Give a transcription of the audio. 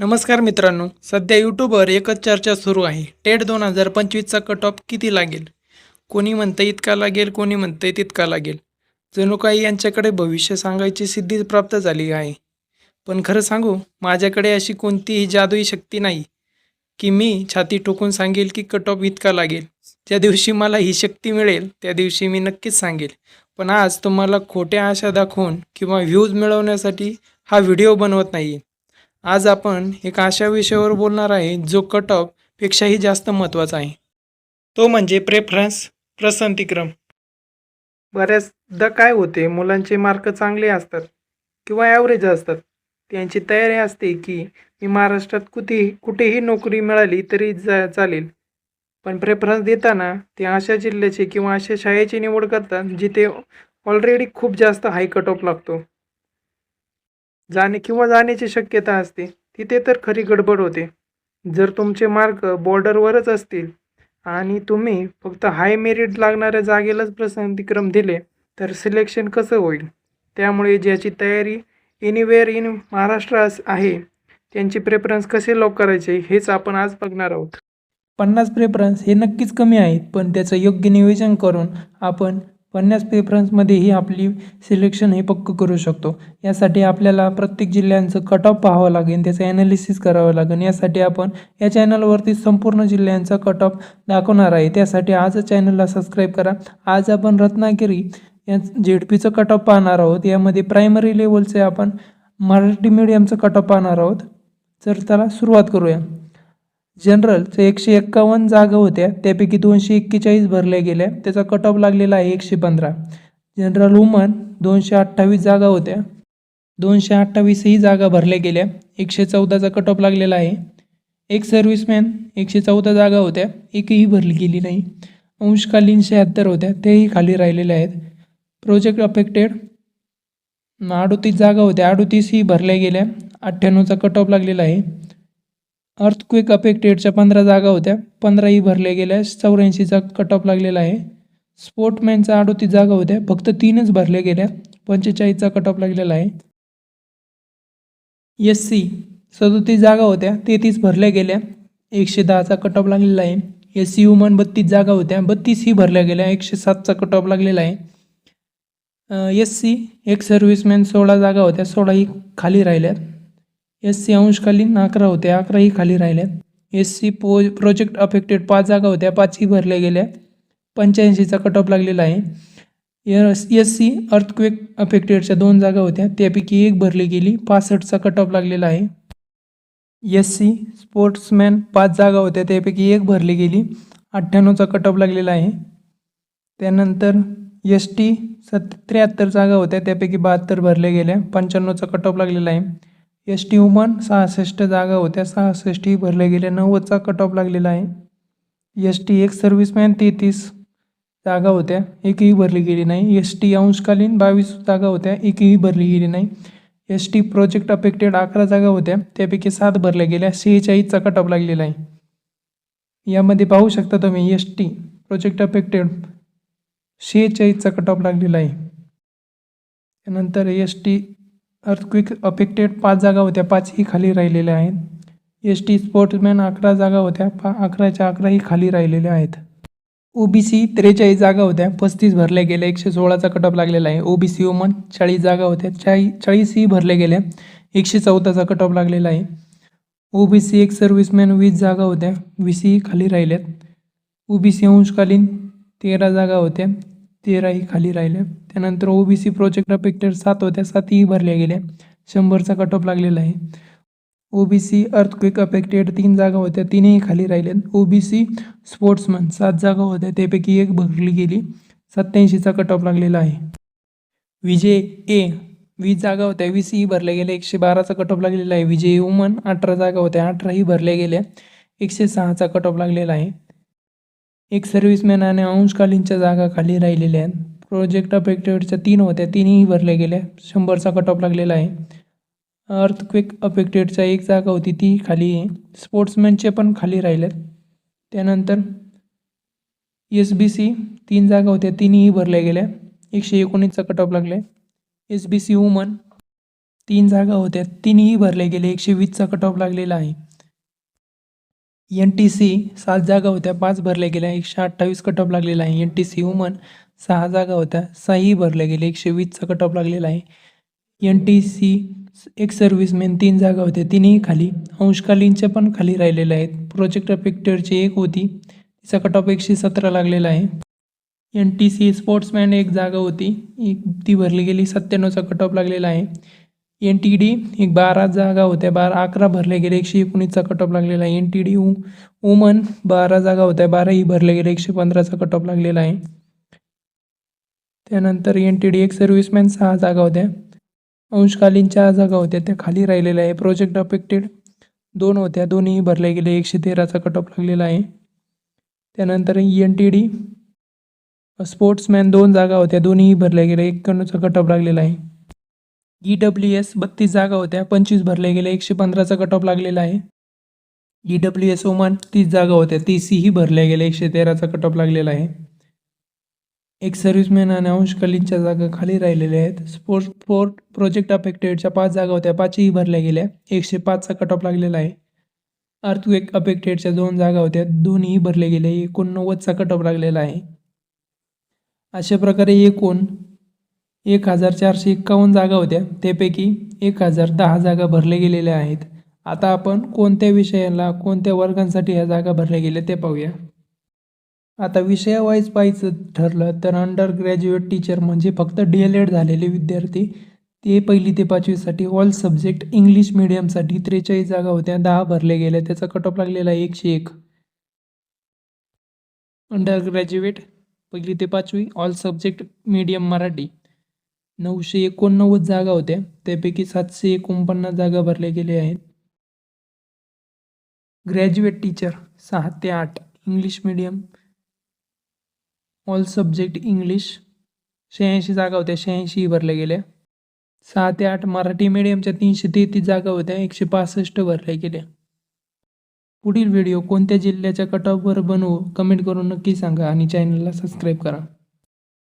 नमस्कार मित्रांनो सध्या यूट्यूबवर एकच चर्चा सुरू आहे. टेट दोन हजार पंचवीसचा कट ऑफ किती लागेल? कोणी म्हणतं इतका लागेल कोणी म्हणतं तितका लागेल? जणू काही यांच्याकडे भविष्य सांगायची सिद्धी प्राप्त झाली आहे. पण खरं सांगू माझ्याकडे अशी कोणतीही जादुई शक्ती नाही की मी छाती ठोकून सांगेल की कट ऑफ इतका लागेल. ज्या दिवशी मला ही शक्ती मिळेल त्या दिवशी मी नक्कीच सांगेल. पण आज तुम्हाला खोट्या आशा दाखवून किंवा व्ह्यूज मिळवण्यासाठी हा व्हिडिओ बनवत नाही आज आपण एका अशा विषयावर बोलणार आहे जो कट ऑफपेक्षाही जास्त महत्त्वाचा आहे. तो म्हणजे प्रेफरन्स प्रसंतिक्रम. बऱ्याचदा काय होते मुलांचे मार्क चांगले असतात किंवा ॲव्हरेज असतात. त्यांची तयारी असते की मी महाराष्ट्रात कुठेही कुठेही नोकरी मिळाली तरी जा चालेल. पण प्रेफरन्स देताना ते अशा जिल्ह्याचे किंवा अशा शाळेची निवड करतात जिथे ऑलरेडी खूप जास्त हाय कट ऑफ लागतो. जाणे किंवा जाण्याची शक्यता असते तिथे तर खरी गडबड होते. जर तुमचे मार्क बॉर्डरवरच असतील आणि तुम्ही फक्त हाय मेरिट लागणाऱ्या जागेलाच प्रसंतिक्रम दिले तर सिलेक्शन कसं होईल? त्यामुळे ज्याची तयारी एनिवेअर इन महाराष्ट्र आहे त्यांची प्रेफरन्स कसे लॉक करायचे हेच आपण आज बघणार आहोत. पन्नास प्रेफरन्स हे नक्कीच कमी आहेत पण त्याचं योग्य नियोजन करून आपण पन्नास प्रेफरन्समध्येही आपली सिलेक्शन हे पक्क करू शकतो. यासाठी आपल्याला प्रत्येक जिल्ह्यांचं कट ऑफ पाहावं लागेल त्याचं ॲनालिसिस करावं लागेल. यासाठी आपण या चॅनलवरती संपूर्ण जिल्ह्यांचा कट ऑफ दाखवणार आहे. त्यासाठी आजच चॅनलला सबस्क्राईब करा. आज आपण रत्नागिरी या जे पीचं कट ऑफ पाहणार आहोत. यामध्ये प्रायमरी लेवलचे आपण मराठी मीडियमचं कट ऑफ पाहणार आहोत. तर त्याला सुरुवात करूया. जनरलचं एकशे एक्कावन्न जागा होत्या. त्यापैकी दोनशे एक्केचाळीस भरल्या गेल्या त्याचा कट ऑफ लागलेला आहे एकशे पंधरा. जनरल वुमन दोनशे अठ्ठावीस जागा होत्या. दोनशे अठ्ठावीसही जागा भरल्या गेल्या. एकशे चौदाचा कट ऑफ लागलेला आहे. एक सर्व्हिसमॅन एकशे चौदा जागा होत्या. एकही भरली गेली नाही. अंशकालीन शहात्तर होत्या. तेही खाली राहिलेल्या आहेत. प्रोजेक्ट अफेक्टेड अडोतीस जागा होत्या. अडोतीसही भरल्या गेल्या. अठ्ठ्याण्णवचा कट ऑफ लागलेला आहे. अर्थक्वेक अफेक्टेडच्या पंधरा जागा होत्या. पंधराही भरल्या गेल्या. चौऱ्याऐंशीचा कट ऑफ लागलेला आहे. स्पोर्टमॅनचा अडोतीस जागा होत्या. फक्त तीनच भरल्या गेल्या. पंचेचाळीसचा कट ऑफ लागलेला आहे. एस सी सदोतीस जागा होत्या. तेहतीस भरल्या गेल्या. एकशे दहाचा कट ऑफ लागलेला आहे. एस सी वुमन बत्तीस जागा होत्या. बत्तीसही भरल्या गेल्या. एकशे सातचा कट ऑफ लागलेला आहे. एस सी एक सर्व्हिसमॅन सोळा जागा होत्या. सोळाही खाली राहिल्यात एस सी अंशकालीन अकरा होत्या अकराही खाली राहिल्यात एस सी पो प्रोजेक्ट अफेक्टेड पाच जागा होत्या. पाचही भरल्या गेल्या. पंच्याऐंशीचा कट ऑफ लागलेला आहे. एस एस सी अर्थक्वेक अफेक्टेडच्या दोन जागा होत्या. त्यापैकी एक भरली गेली. पासष्टचा कट ऑफ लागलेला आहे. एस सी स्पोर्ट्समॅन पाच जागा होत्या. त्यापैकी एक भरली गेली. अठ्ठ्याण्णवचा कट ऑफ लागलेला आहे. त्यानंतर एस टी सत त्र्याहत्तर जागा होत्या. त्यापैकी बहात्तर भरल्या गेल्या. पंच्याण्णवचा कट ऑफ लागलेला आहे. एस टी वुमन सहासष्ट जागा होत्या. सहासष्टही भरल्या गेल्या. नव्वदचा कट ऑफ लागलेला आहे. एस टी एक सर्व्हिसमॅन तेहतीस जागा होत्या. एकही भरली गेली नाही. एस टी अंशकालीन बावीस जागा होत्या. एकही भरली गेली नाही. एस टी प्रोजेक्ट अफेक्टेड अकरा जागा होत्या. त्यापैकी सात भरल्या गेल्या. सेहेचाळीसचा कट ऑफ लागलेला आहे. यामध्ये पाहू शकता तुम्ही एस टी प्रोजेक्ट अफेक्टेड शेहेचाळीसचा कट ऑफ लागलेला आहे. त्यानंतर एस टी अर्थक्विक अफेक्टेड पाच जागा होत्या पाचही खाली राहिलेल्या आहेत. एस टी स्पोर्ट्समॅन अकरा जागा होत्या पा अकराच्या अकराही खाली राहिलेल्या आहेत. ओ बी सी त्रेचाळीस जागा होत्या पस्तीस भरल्या गेल्या एकशे सोळाचा कट ऑफ लागलेला आहे. ओ बी सी वुमन चाळीस जागा होत्या चाळी चाळीसही भरल्या गेल्या एकशे चौदाचा कट ऑफ लागलेला आहे. ओ बी सी एक सर्व्हिसमॅन वीस जागा होत्या वीसही खाली राहिल्यात. ओ बी सी अंशकालीन तेरा जागा होत्या तेराही खाली राहिल्या. त्यानंतर ओ बी सी प्रोजेक्ट अपेक्टेड सात होत्या सातही भरल्या गेल्या. शंभरचा कट ऑफ लागलेला आहे. O B C earthquake affected तीन जागा होत्या तीनही खाली राहिल्यात ओ बी सी स्पोर्ट्समन सात जागा होत्या त्यापैकी एक भरली गेली. सत्याऐंशीचा कट ऑफ लागलेला आहे. विजय ए वीस जागा होत्या वीसही भरल्या गेल्या. एकशे बाराचा कट ऑफ लागलेला आहे. विजय वुमन अठरा जागा होत्या अठराही भरल्या गेल्या. एकशे सहाचा कट ऑफ लागलेला आहे. एक सर्व्हिसमॅन आणि अंशकालीनच्या जागा खाली राहिलेल्या आहेत. प्रोजेक्ट अफेक्टेडच्या तीन होत्या. तीनही भरल्या गेल्या. शंभरचा कट ऑफ लागलेला आहे. अर्थक्विक अफेक्टेडचा एक जागा होती. ती खाली आहे. स्पोर्ट्समॅनचे पण खाली राहिल्यात त्यानंतर एस बी सी तीन जागा होत्या. तीनही भरल्या गेल्या. एकशे एकोणीसचा कट ऑफ लागला आहे एस बी सी वुमन तीन जागा होत्या. तीनही भरल्या गेले एकशे वीसचा कट ऑफ लागलेला आहे. एन टी सी सात जागा होत्या. पाच भरल्या गेल्या. एकशे अठ्ठावीस कट ऑफ लागलेला आहे. एन टी सी वुमन सहा जागा होत्या. सहाही भरल्या गेल्या एकशे वीसचा कट ऑफ लागलेला आहे. एन टी सी एक सर्व्हिसमॅन तीन जागा होत्या. तिन्ही खाली. अंशकालीनच्या पण खाली राहिलेल्या आहेत. प्रोजेक्ट अफेक्टरची एक होती. तिचा कट ऑफ एकशे सतरा लागलेला आहे. एन टी सी स्पोर्ट्समॅन एक जागा होती. एक ती भरली गेली. सत्त्याण्णवचा कट ऑफ लागलेला आहे. एन टी डी एक बारा जागा होत्या. बारा अकरा भरल्या गेले. एकशे एकोणीसचा कट ऑफ लागलेला आहे. एन टी डी वुमन बारा जागा होत्या. बाराही भरल्या गेल्या एकशे पंधराचा कट ऑफ लागलेला आहे. त्यानंतर एन टी डी एक सर्व्हिसमॅन सहा जागा होत्या. अंशकालीन चार जागा होत्या. त्या खाली राहिलेल्या आहे. प्रोजेक्ट अफेक्टेड दोन होत्या. दोन्ही भरल्या गेले. एकशे तेराचा कट ऑफ लागलेला आहे. त्यानंतर एन टी डी स्पोर्ट्समॅन दोन जागा होत्या. दोन्ही भरल्या गेल्या एक्क्याण्णवचा कट ऑफ लागलेला आहे. ई डब्ल्यू एस बत्तीस जागा होत्या. पंचवीस भरल्या गेल्या एकशे पंधराचा कट ऑफ लागलेला आहे. ई डब्ल्यू एस ओमान तीस जागा होत्या. तीसही भरल्या गेल्या एकशे तेराचा कट ऑफ लागलेला आहे. एक सर्व्हिसमॅन आणि अंश अंशकालीनच्या जागा खाली राहिलेल्या आहेत. स्पोर्ट्स स्पोर्ट प्रोजेक्ट अफेक्टेडच्या पाच जागा होत्या. पाचही भरल्या गेल्या. एकशे पाचचा कट ऑफ लागलेला आहे. अर्थक्वेक अफेक्टेडच्या दोन जागा होत्या. दोन्ही भरल्या गेल्या. एकोणनव्वदचा कट ऑफ लागलेला आहे. अशा प्रकारे एकूण एक हजार चारशे एक्कावन्न जागा होत्या. त्यापैकी एक हजार दहा जागा भरल्या गेलेल्या आहेत. आता आपण कोणत्या विषयाला कोणत्या वर्गांसाठी ह्या जागा भरल्या गेल्या ते पाहूया. आता विषयावाईज पाहायचं ठरलं तर अंडर ग्रॅज्युएट टीचर म्हणजे फक्त डी एल एड झालेले विद्यार्थी. ते पहिली ते पाचवीसाठी ऑल सब्जेक्ट इंग्लिश मिडियमसाठी त्रेचाळीस जागा होत्या दहा भरल्या गेल्या त्याचा कट ऑफ लागलेला आहे एकशे एक. अंडर ग्रॅज्युएट पहिली ते पाचवी ऑल सब्जेक्ट मीडियम मराठी. नऊशे एकोणनव्वद जागा होत्या. त्यापैकी सातशे एकोणपन्नास जागा भरल्या गेल्या आहेत. ग्रॅज्युएट टीचर सहा ते आठ. English medium all subject English शहाऐंशी जागा होत्या शहाऐंशी भरल्या गेल्या सहा ते आठ मराठी मिडियमच्या तीनशे तेहतीस जागा होत्या एकशे पासष्ट भरल्या गेल्या पुढील व्हिडिओ कोणत्या जिल्ह्याच्या कटऑफवर बनवू? कमेंट करून नक्की सांगा आणि चॅनलला सबस्क्राईब करा.